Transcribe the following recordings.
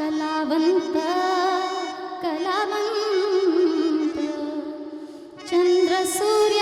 कलावन्त कलावन्त चन्द्रसूर्य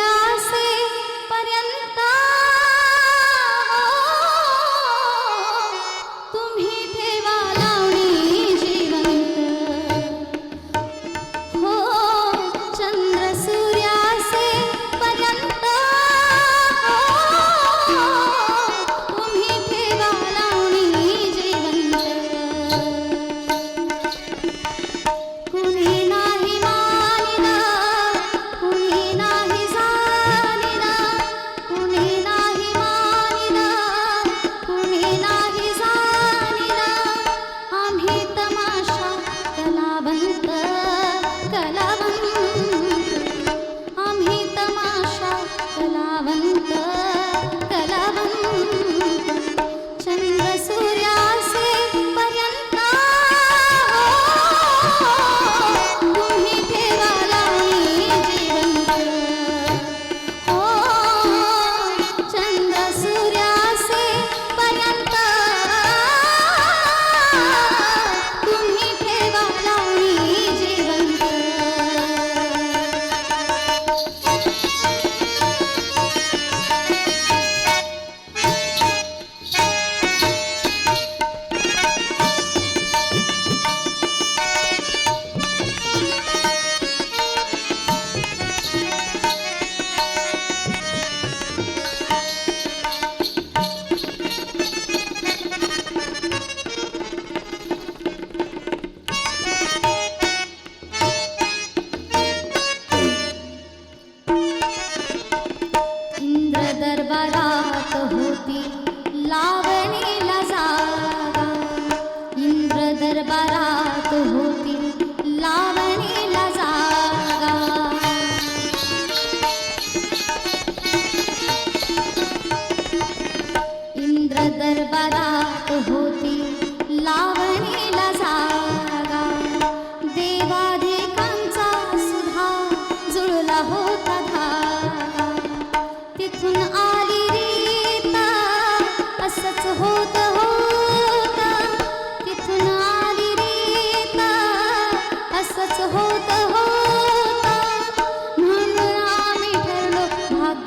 जब तो होती लाभ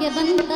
ಭಾಗ್ಯ ಬಂತ